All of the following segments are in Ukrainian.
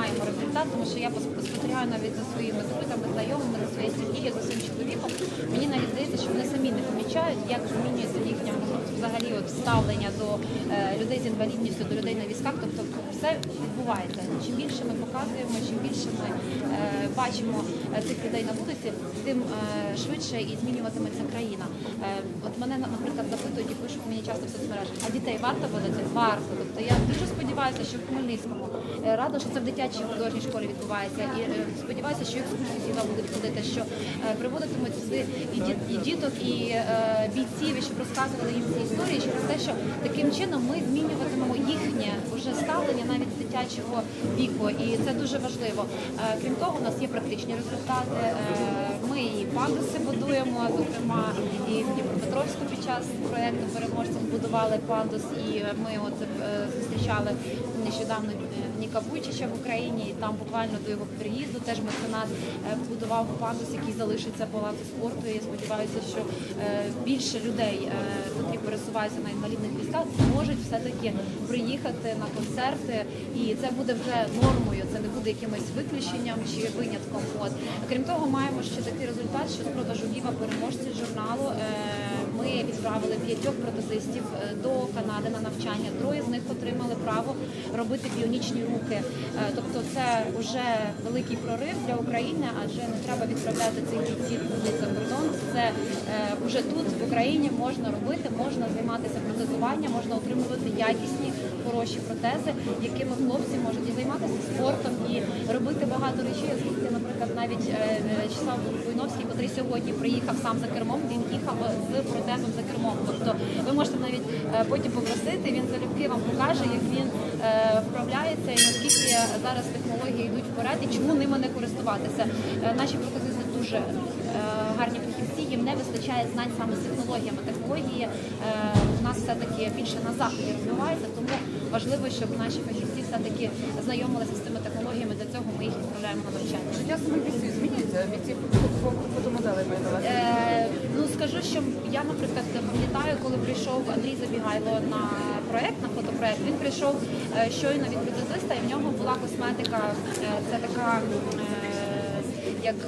маємо результат, тому що я спостерігаю навіть за своїми друзями, знайомими, за своєю сім'єю, за своїм чоловіком. Мені навіть здається, що вони самі не помічають, як змінюється їхнє взагалі от ставлення до е, людей з інвалідністю, до людей на візках. Тобто все відбувається. Чим більше ми показуємо, чим більше ми е, бачимо е, цих людей на вулиці, тим швидше і змінюватиметься країна. Мене наприклад запитують і пишуть мені часто в соцмережах, а дітей варто водити? Варто. Тобто я дуже сподіваюся, що в Хмельницькому е, рада, що це в дитячій художній школі відбувається, і е, сподіваюся, що екскурсії сюди будуть ходити, що е, приводитимуть сюди і, ді- і діток, і бійців, і щоб розказували їм ці історії через те, що таким чином ми змінюватимемо їхнє вже ставлення навіть з дитячого віку, і це дуже важливо. Крім того, у нас є практичні результати. Ми і пандуси будуємо, зокрема, і в Дніпропетровську під час проєкту переможців будували пандус, і ми от е, зустрічали нещодавно е, Ніка Вуйчича в Україні, і там буквально до його приїзду теж меценат е, будував пандус, який залишиться палацу спорту. І я сподіваюся, що е, більше людей, котрі пересуваються на інвалідних візках, зможуть все-таки приїхати на концерти, і це буде вже нормою, це не буде якимось виключенням чи винятком. От крім того, маємо ще такий результат, що з продажу Віва переможці журналу. Е, Ми відправили п'ятьох протезистів е, до Канади на навчання. Троє з них отримали право робити біонічні руки. Е, Тобто, це вже великий прорив для України, адже не треба відправляти цих бійців за кордон. Це вже тут в Україні можна робити, можна займатися протезуванням, можна отримувати якісні хороші протези, якими хлопці можуть і займатися спортом і робити багато речей. Оскільки, наприклад, навіть е, Вячеслав Буйновський, який сьогодні приїхав сам за кермом, він їхав з протезом за кермом. Тобто ви можете навіть е, потім попросити, він залюбки вам покаже, як він е, вправляється і наскільки зараз технології йдуть вперед і чому ними не користуватися. Е, Наші протезисти дуже е, гарні фахівці, їм не вистачає знань саме з технологіями. Технології е, нас все-таки більше на заході розвиваються, тому важливо, щоб наші фахівці все-таки знайомилися з цими технологіями. Для цього ми їх відправляємо на навчання. Життя самих бійців змінюється, бійців фотомоделей маю на. Е, ну скажу, що я, наприклад, пам'ятаю, коли прийшов Андрій Забігайло на проект, на фотопроект, він прийшов е, щойно від протезиста, і в нього була косметика. е, це така е, як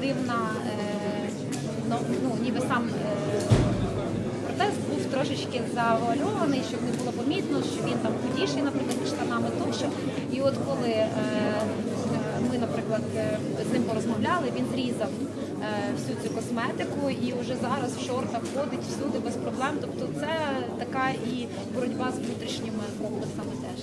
дивна, ну, ну ніби сам. Трошечки завуальований, щоб не було помітно, що він там худіший, наприклад, штанами тощо. І от коли е, ми, наприклад, е, з ним порозмовляли, він зрізав е, всю цю косметику і вже зараз в шортах ходить всюди без проблем. Тобто це така і боротьба з внутрішніми комплексами теж.